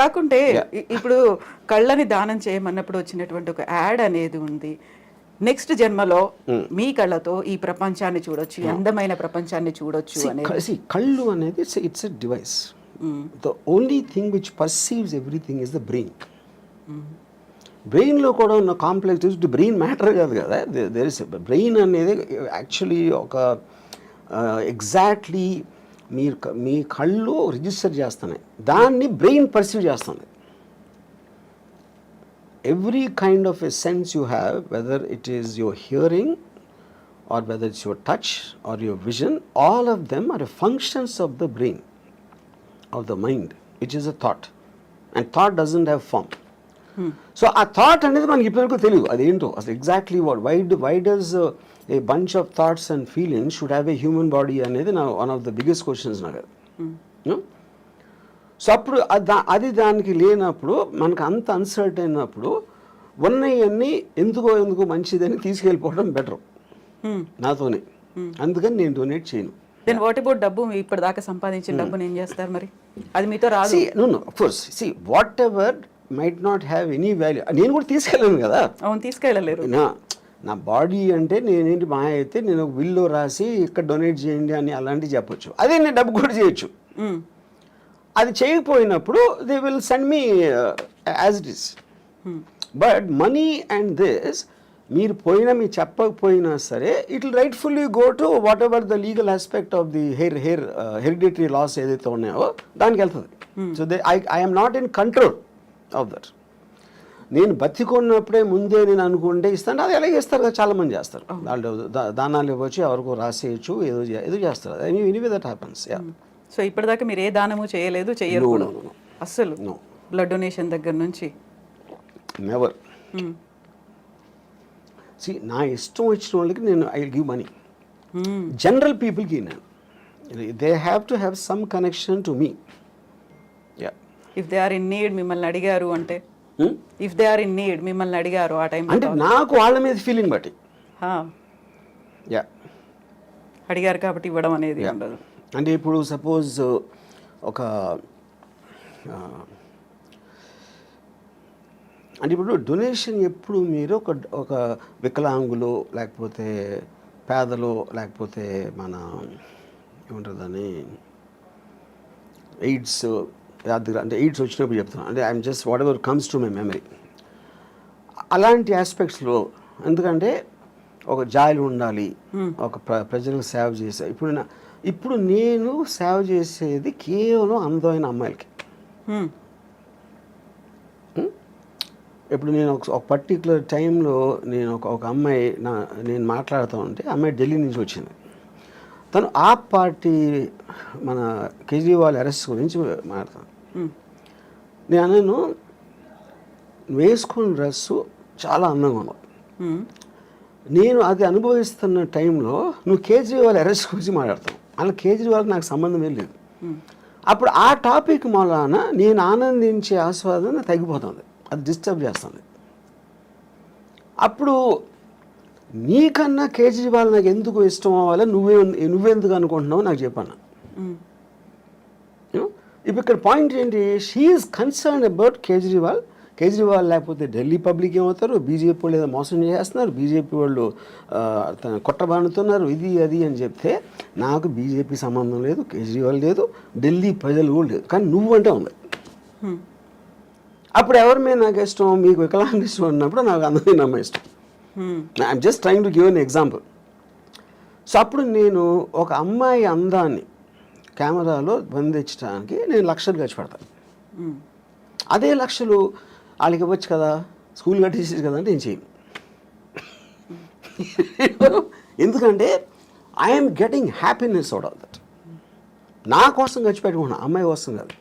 కాకుంటే ఇప్పుడు కళ్ళని దానం చేయమన్నప్పుడు వచ్చినటువంటి ఒక యాడ్ అనేది ఉంది. నెక్స్ట్ జన్మలో మీ కళ్ళతో ఈ ప్రపంచాన్ని చూడొచ్చు ఈ అందమైన ప్రపంచాన్ని చూడొచ్చు అనేది. కళ్ళు అనేది it's a device the only thing which perceives everything is the brain బ్రెయిన్లో కూడా ఉన్న కాంప్లెక్స్ బ్రెయిన్ మ్యాటర్ కాదు కదా. దేర్ ఇస్ బ్రెయిన్ అనేది యాక్చువల్లీ ఒక ఎగ్జాక్ట్లీ మీరు మీ కళ్ళు రిజిస్టర్ చేస్తున్నాయి దాన్ని బ్రెయిన్ పర్సీవ్ చేస్తుంది every kind of a sense you have, whether it is your hearing or whether it's your touch or your vision, all of them are functions of the brain, of the mind, which is a thought. And thought doesn't have form. So ఆ thought అనేది మనకి ఇప్పటివరకు తెలియదు అదేంటో అసలు exactly what why why does a bunch of thoughts and feelings should have a human body అనేది నా one of the biggest questions నాకు. అది సో అప్పుడు అది దానికి లేనప్పుడు మనకు అంత అన్సర్ట్ అయినప్పుడు ఉన్నవన్నీ ఎందుకో ఎందుకో మంచిదని తీసుకెళ్ళిపోవడం బెటర్ నాతోనే. అందుకని నేను డొనేట్ చేయను. దెన్ వాట్ అబౌట్ డబ్బు? మీ ఇప్పటిదాకా సంపాదించిన డబ్బుని ఏం చేస్తారు మరి? అది మీతో రాదు. No no course see whatever might not have any value నేను కూడా తీసుకెళ్ళాను కదా. అవును తీసుకెళ్ళలేరు. నా బాడీ అంటే నేనేంటి మా అయితే నేను విల్లో రాసి ఇక్కడ డొనేట్ చేయండి అని అలాంటివి చెప్పొచ్చు. అదే నేను డబ్బు కూడా చేయొచ్చు. అది చేయకపోయినప్పుడు they will send me as it is but money and this మీరు పోయినా మీరు చెప్పకపోయినా సరే it will rightfully go to whatever the legal aspect of the heir heir hereditary laws ఏదైతే ఉన్నాయో దానికి వెళ్తుంది. So they I I'm not in control of that నేను బతికొన్నప్పుడే ముందే నేను అనుకుంటే ఇస్తాను. అది ఎలాగే ఇస్తారు కదా చాలా మంది చేస్తారు వాళ్ళు దా- దానాలు ఇవ్వచ్చు ఎవరికో రాసేయచ్చు ఏదో ఏదో చేస్తారు. Any anyway that happens yeah so ఇప్పటిదాకా మీరు ఏ దానము చేయలేదు no. అస్సలు. బ్లడ్ డొనేషన్ దగ్గర నుంచి? నెవర్. సి నా ఇష్టం వచ్చిన వాళ్ళకి నేను ఐ గివ్ మనీ. జనరల్ పీపుల్కి నేను. They have to have some connection to me yeah if they are in need మిమ్మల్ని అడిగారు అంటే? If they are in need మిమ్మల్ని అడిగారు ఆ టైం అంటే నాకు వాళ్ళ మీద ఫీలింగ్ బట్టి. యా అడిగారు కాబట్టి ఇవ్వడం అనేది ఉండదు. అంటే ఇప్పుడు సపోజ్ ఒక ఆ, అంటే ఇప్పుడు డొనేషన్ ఎప్పుడు మీరు ఒక ఒక వికలాంగులు లేకపోతే పేదలు లేకపోతే మన ఏమంటారు దాన్ని ఎయిడ్స్ వ్యాధి అంటే ఎయిడ్స్ వచ్చినప్పుడు చెప్తున్నాను అంటే I'm just whatever comes to my memory అలాంటి ఆస్పెక్ట్స్లో ఎందుకంటే ఒక జాలి ఉండాలి ఒక ప్ర ప్రజలకు సేవ చేసే ఇప్పుడు ఇప్పుడు నేను సేవ చేసేది కేవలం అందమైన అమ్మాయిలకి. మ్మ్. ఇప్పుడు నేను ఒక ఒక పర్టికులర్ టైంలో నేను ఒక ఒక అమ్మాయి నా నేను మాట్లాడుతూ ఉంటే అమ్మాయి ఢిల్లీ నుంచి వచ్చింది. తను ఆ పార్టీ మన కేజ్రీవాల్ అరెస్ట్ గురించి మాట్లాడతాను. నేను అన్నాను వేసుకున్న డ్రెస్సు చాలా అందంగా ఉంది. నేను అది అనుభవిస్తున్న టైంలో నువ్వు కేజ్రీవాల్ అరెస్ట్ గురించి మాట్లాడతావు. అలా కేజ్రీవాల్కి నాకు సంబంధమే లేదు. అప్పుడు ఆ టాపిక్ మూలాన నేను ఆనందించే ఆస్వాదన తగ్గిపోతుంది. అది డిస్టర్బ్ చేస్తుంది. అప్పుడు నీకన్నా కేజ్రీవాల్ నాకు ఎందుకు ఇష్టం అవ్వాలి నువ్వే నువ్వెందుకు అనుకుంటున్నావు నాకు చెప్పాను ఇప్పుడు ఇక్కడ పాయింట్ ఏంటి? She is concern about Kejriwal. Kejriwal లేకపోతే ఢిల్లీ పబ్లిక్ ఏమవుతారు? బీజేపీ వాళ్ళు ఏదో మోసం చేస్తున్నారు. బీజేపీ వాళ్ళు తన కొట్టబానుతున్నారు ఇది అది అని చెప్తే నాకు బీజేపీ సంబంధం లేదు కేజ్రీవాల్ లేదు ఢిల్లీ ప్రజలు కూడా లేదు. కానీ నువ్వు అంటే ఉంది. అప్పుడు ఎవరి మీద నాకు ఇష్టం? మీకు వికలాంగ ఇష్టం అన్నప్పుడు నాకు అందమైన అమ్మాయి ఇష్టం. I'm just trying to give an example so అప్పుడు నేను ఒక అమ్మాయి అందాన్ని కెమెరాలో బంధించడానికి నేను లక్షలు ఖర్చు పెడతాను మ్మ్. అదే లక్షలు వాళ్ళకి ఇవ్వచ్చు కదా? స్కూల్ కట్టేసేది కదా అంటే నేను చేయను ఎందుకంటే I'm getting happiness out of that నా కోసం ఖర్చు పెట్టుకున్నా అమ్మాయి కోసం కాదు.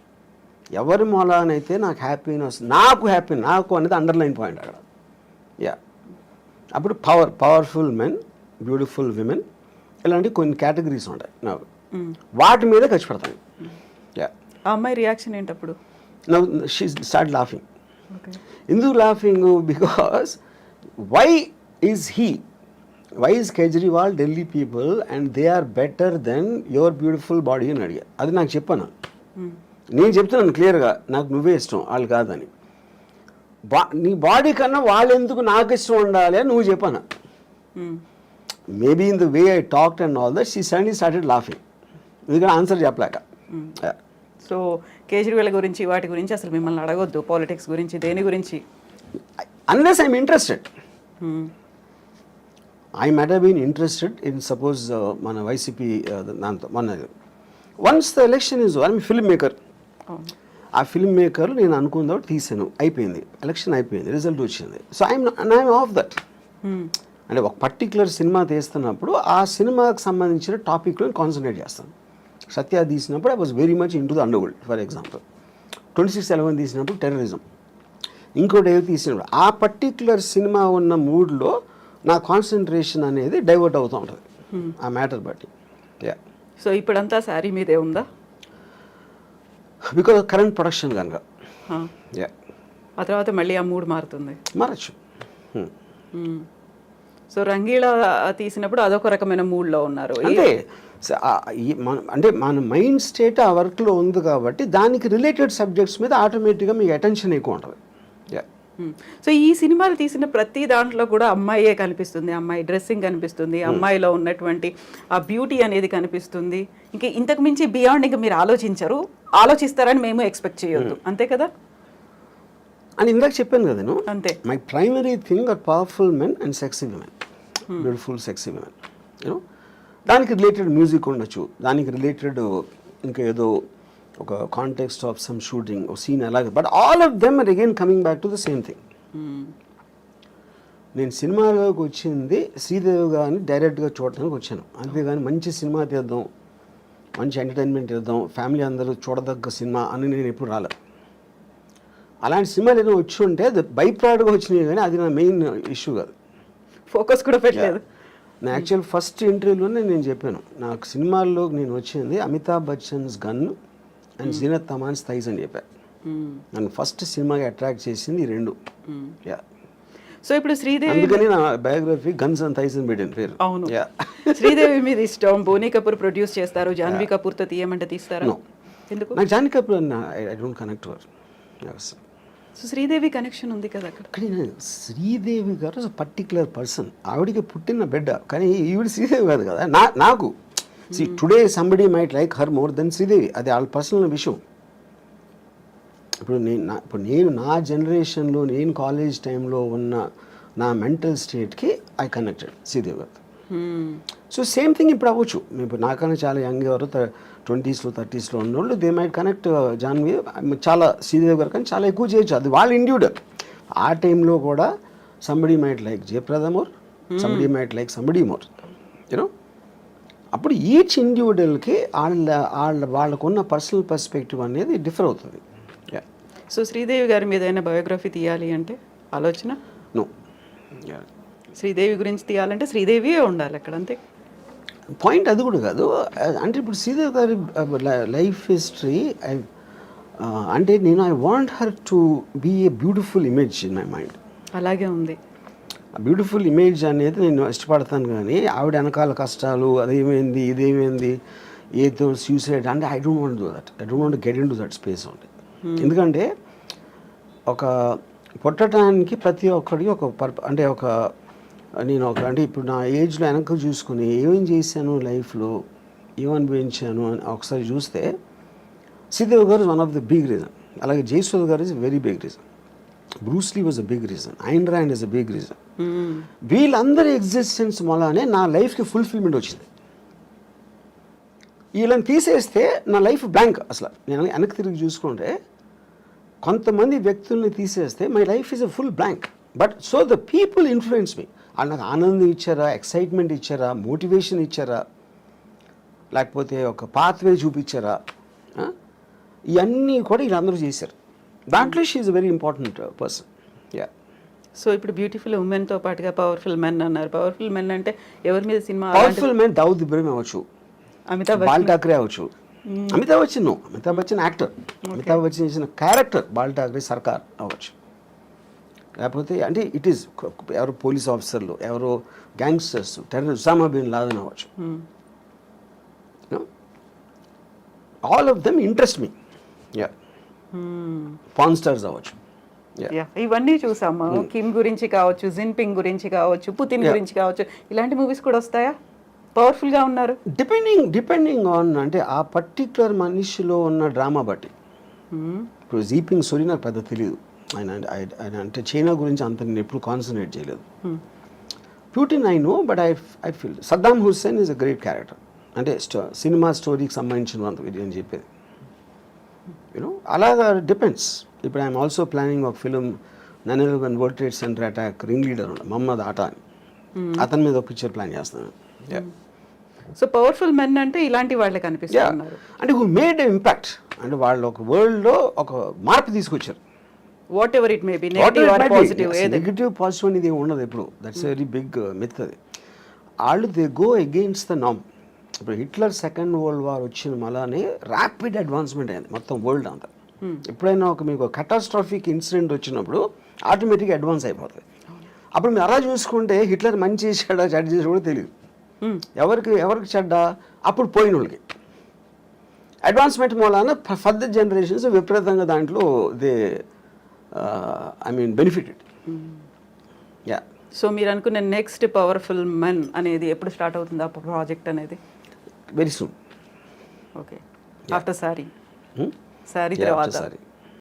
ఎవరి మూలానైతే నాకు హ్యాపీనెస్ నాకు హ్యాపీ నాకు అనేది అండర్లైన్ పాయింట్ అక్కడ. యా అప్పుడు power powerful men beautiful women ఇలాంటి కొన్ని కేటగిరీస్ ఉంటాయి. నాకు మ్మ్. వాటి మీద ఖర్చు పెడతాను యా అమ్మాయి రియాక్షన్ ఏంటప్పుడు? నవ్ షీ స్టార్ట్ లాఫింగ్ ఎందుకు laughing because why is he why is Kejriwal Delhi people and they are better than your beautiful body అని అడిగా. అది నాకు చెప్పాను? నేను చెప్తున్నాను క్లియర్గా నాకు నువ్వే ఇష్టం. వాళ్ళు కాదని. బా నీ బాడీ కన్నా వాళ్ళు ఎందుకు నాకు ఇష్టం ఉండాలి అని నువ్వు చెప్పాను. Maybe in the way I talked and all that she suddenly started laughing ఎందుకంటే ఆన్సర్ చెప్పలేక. సో కేజ్రీవాల్ గురించి వాటి గురించి అసలు మిమ్మల్ని అడగొద్దు పాలిటిక్స్ గురించి దేని గురించి? Unless I'm interested. I met been interested in suppose uh, మన వైసీపీ దాంతో మన once the election is I'm film maker ఆ ఫిల్మ్ మేకర్ నేను అనుకున్న తర్వాత తీసాను. అయిపోయింది. ఎలక్షన్ అయిపోయింది. రిజల్ట్ వచ్చింది. So I'm I'm off that. అంటే ఒక పర్టికులర్ సినిమా తీస్తున్నప్పుడు ఆ సినిమాకి సంబంధించిన టాపిక్లో కాన్సన్ట్రేట్ చేస్తాను. సత్య తీసినప్పుడు I was very much into the underworld for example twenty six eleven తీసినప్పుడు టెర్రరిజం ఇంకోటి ఏదో తీసినప్పుడు ఆ పర్టికులర్ సినిమా ఉన్న మూడ్లో నా కాన్సన్ట్రేషన్ అనేది డైవర్ట్ అవుతూ ఉంటుంది. ఆ మ్యాటర్ బట్టి. యా సో ఇప్పుడంతా శారీ మీదే ఉందా? బికాజ్ కరెంట్ ప్రొడక్షన్ కనుక ఆ. యా ఆ తర్వాత మళ్ళీ ఆ మూడ్ మారుతుంది మారచ్చు Hmm. మ్మ్. సో రంగీళా తీసినప్పుడు అదొక రకమైన మూడ్లో ఉన్నారు అంటే స- అంటే మన మైండ్ స్టేట్ ఆ వర్క్లో ఉంది కాబట్టి దానికి రిలేటెడ్ సబ్జెక్ట్స్ మీద ఆటోమేటిక్గా మీకు అటెన్షన్ ఎక్కువ ఉంటుంది. సో ఈ సినిమాలు తీసిన ప్రతి దాంట్లో కూడా అమ్మాయే కనిపిస్తుంది. అమ్మాయి డ్రెస్సింగ్ కనిపిస్తుంది. అమ్మాయిలో ఉన్నటువంటి ఆ బ్యూటీ అనేది కనిపిస్తుంది. ఇంకా ఇంతకు మించి బియాండ్ ఇంకా మీరు ఆలోచించరు. ఆలోచిస్తారని మేము ఎక్స్పెక్ట్ చేయొద్దు. అంతే కదా? అని ఇందాక చెప్పాను కదా నేను అంతే. My primary thing are powerful men and sexy women. Beautiful sexy women. You know దానికి రిలేటెడ్ మ్యూజిక్ ఉండొచ్చు. దానికి రిలేటెడ్ ఇంకా ఏదో ఒక కాంటెక్స్ట్ ఆఫ్ సమ్ షూటింగ్ ఒక సీన్ అలాగే. But all of them are again coming back to the same thing. నేను సినిమాలోకి వచ్చింది శ్రీదేవి గారిని డైరెక్ట్గా చూడటానికి వచ్చాను. అంతేగాని మంచి సినిమా తీద్దాం మంచి ఎంటర్టైన్మెంట్ ఇద్దాం ఫ్యామిలీ అందరూ చూడదగ్గ సినిమా అని నేను ఎప్పుడు రాలే. అలాంటి సినిమాలు ఏదో వచ్చి ఉంటే అది బై ప్రాడక్ట్గా వచ్చినాయి కానీ అది నా మెయిన్ ఇష్యూ కాదు. ఫోకస్ కూడా పెట్టలేదు. నా యాక్చువల్ ఫస్ట్ ఇంటర్వ్యూలోనే నేను చెప్పాను. నాకు సినిమాల్లో నేను వచ్చింది Amitabh Bachchan's gun and Zeenat Aman's thighs అని చెప్పాను మ్మ్. నన్ను ఫస్ట్ సినిమాకి అట్రాక్ట్ చేసింది ఈ రెండు. మ్మ్. యా. సో ఇప్పుడు శ్రీదేవి అందుకని నా బయోగ్రఫీ గన్స్ అండ్ థైస్ అని పెట్టాను పేరు. అవును. యా. శ్రీదేవి మీద ఇష్టం. బోనీ కపూర్ ప్రొడ్యూస్ చేస్తారు. జాన్వీ కపూర్తో తీయమంటే తీస్తారా. ఎందుకు? నాకు Janhvi Kapoor I don't connect were so Sridevi connection ఉంది కదా అక్కడ. కానీ శ్రీదేవి గారు పర్టికులర్ పర్సన్ ఆవిడికి పుట్టిన బిడ్డ. కానీ ఈవిడ శ్రీదేవి కాదు కదా. నా నాకు. See today somebody might like her more than Sridevi అది వాళ్ళ పర్సనల్ విషయం. ఇప్పుడు నేను నా ఇప్పుడు నేను నా జనరేషన్లో నేను కాలేజ్ టైంలో ఉన్న నా మెంటల్ స్టేట్కి ఐ కనెక్టెడ్ శ్రీదేవి గారు. సో సేమ్ థింగ్ ఇప్పుడు అవ్వచ్చు. ఇప్పుడు నాకన్నా చాలా యంగ్ ఎవరు ట్వంటీస్లో థర్టీస్లో ఉన్నోళ్ళు దే మైట్ కనెక్ట్ జాన్వి చాలా శ్రీదేవి గారు కానీ చాలా ఎక్కువ చేయొచ్చు. అది వాళ్ళ ఇండివిజువల్ ఆ టైంలో కూడా somebody might like Jayaprada more somebody might like somebody more you know అప్పుడు ఈచ్ ఇండివిజువల్కి వాళ్ళ వాళ్ళ వాళ్ళకున్న పర్సనల్ పర్స్పెక్టివ్ అనేది డిఫర్ అవుతుంది. యా సో శ్రీదేవి గారి మీద ఏదైనా బయోగ్రఫీ తీయాలి అంటే ఆలోచన? నో శ్రీదేవి గురించి తీయాలంటే శ్రీదేవియే ఉండాలి అక్కడ అంతే? పాయింట్ అది కూడా కాదు. అంటే ఇప్పుడు శ్రీదేవి గారి లైఫ్ హిస్టరీ ఐ అంటే నేను I want her to be a beautiful image in my mind అలాగే ఉంది. బ్యూటిఫుల్ ఇమేజ్ అనేది నేను ఇష్టపడతాను కానీ ఆవిడ వెనకాల కష్టాలు అదేమైంది ఇదేమైంది ఏదో సూసైడ్ అంటే I don't want do that I don't want get into that space only ఎందుకంటే ఒక పుట్టడానికి ప్రతి ఒక్కడికి ఒక పర్ప అంటే ఒక నేను ఒక అంటే ఇప్పుడు నా ఏజ్లో వెనక చూసుకుని ఏమేం చేశాను లైఫ్లో ఏం అనుభవించాను అని ఒకసారి చూస్తే Sridevi garu one of the big reason అలాగే Jayasudha garu is very big reason Bruce Lee was a big reason Ayn Rand is a big reason వీళ్ళందరి ఎగ్జిస్టెన్స్ వలనే నా లైఫ్కి ఫుల్ఫిల్మెంట్ వచ్చింది. వీళ్ళని తీసేస్తే నా లైఫ్ బ్లాంక్ అసలు నేను వెనక్కి తిరిగి చూసుకుంటే కొంతమంది వ్యక్తుల్ని తీసేస్తే my life is a full blank but so the people influence me వాళ్ళు నాకు ఆనందం ఇచ్చారా ఎక్సైట్మెంట్ ఇచ్చారా మోటివేషన్ ఇచ్చారా లేకపోతే ఒక పాత్వే చూపించారా ఇవన్నీ కూడా వీళ్ళందరూ చేశారు. దాంట్లో she is very important person yeah so ఇప్పుడు బ్యూటిఫుల్ ఉమెన్తో పాటుగా పవర్ఫుల్ మెన్ అన్నారు. పవర్ఫుల్ మెన్ అంటే ఎవరి మీద cinema powerful man Dawood Ibrahim అవ్వచ్చు. అమితాబ్ బాల్ ఠాక్రే అవ్వచ్చు. అమితాబ్ బచ్చన్. అమితాబ్ బచ్చన్ యాక్టర్ అమితాబ్ బచ్చన్ చేసిన క్యారెక్టర్ బాల్ ఠాక్రే సర్కార్ అవ్వచ్చు. లేకపోతే అంటే ఇట్ ఈస్ ఎవరో పోలీస్ ఆఫీసర్లు ఎవరో gangsters terror Osama bin Laden అవ్వచ్చు. All of them interest me yeah porn stars అవ్వచ్చు. ఇవన్నీ చూసాము? కిమ్ గురించి కావచ్చు జిన్పింగ్ గురించి కావచ్చు పుతిన్. గురించి కావచ్చు ఇలాంటి మూవీస్ కూడా వస్తాయా? పవర్ఫుల్గా ఉన్నారు. డిపెండింగ్ డిపెండింగ్ ఆన్ అంటే ఆ పర్టిక్యులర్ మనిషిలో ఉన్న డ్రామా బట్టి. Hmm. ఇప్పుడు జీపింగ్ సూరి నాకు పెద్ద తెలియదు ఆయన ఆయన- అంటే చైనా గురించి అంత నేను ఎప్పుడు కాన్సన్ట్రేట్ చేయలేదు. Hmm. Putin I know but I I feel Saddam Hussein is a great character అంటే సినిమా స్టోరీకి సంబంధించిన అంత అని చెప్పేది. యూనో అలాగా డిపెండ్స్ ఇప్పుడు ఐఎమ్ ఆల్సో ప్లానింగ్ ఒక film nine eleven World Trade Center attack ring leader Mohammed Atta అని అతని మీద ఒక పిక్చర్ ప్లాన్ చేస్తాను. సో పవర్ఫుల్ మెన్ అంటే ఇలాంటి వాళ్ళే Yeah. కనిపిస్తున్నారు అంటే హు మేడ్ ఇంపాక్ట్ అంటే వాళ్ళు ఒక వరల్డ్లో ఒక మార్పు తీసుకొచ్చారు. Whatever it may be negative or positive ఏది నెగిటివ్ పాజిటివ్ అనేది ఉండదు ఎప్పుడు. దట్స్ వెరీ బిగ్ మిత్ అది. వాళ్ళు దే గో అగెయిన్స్ట్ ద నామ్ ఇప్పుడు హిట్లర్ సెకండ్ వరల్డ్ వార్ వచ్చిన మలానే ర్యాపిడ్ అడ్వాన్స్మెంట్ అయింది మొత్తం వరల్డ్ అంతా. ఎప్పుడైనా ఒక మీకు కటాస్ట్రాఫిక్ ఇన్సిడెంట్ వచ్చినప్పుడు ఆటోమేటిక్గా అడ్వాన్స్ అయిపోతుంది. అప్పుడు మీరు అలా చూసుకుంటే హిట్లర్ మంచి చేశాడా చెడ్డ చేసాడు కూడా తెలియదు ఎవరికి ఎవరికి చెడ్డ? అప్పుడు పోయిన వాళ్ళకి. అడ్వాన్స్మెంట్ మూలాన ఫర్దర్ జనరేషన్స్ విపరీతంగా దాంట్లో they I mean benefited yeah so మీరు అనుకున్న నెక్స్ట్ పవర్ఫుల్ మెన్ అనేది ఎప్పుడు స్టార్ట్ అవుతుంది ఆ ప్రాజెక్ట్ అనేది? Very soon. Okay. After sorry. Hmm? Sorry తర్వాత. Sari.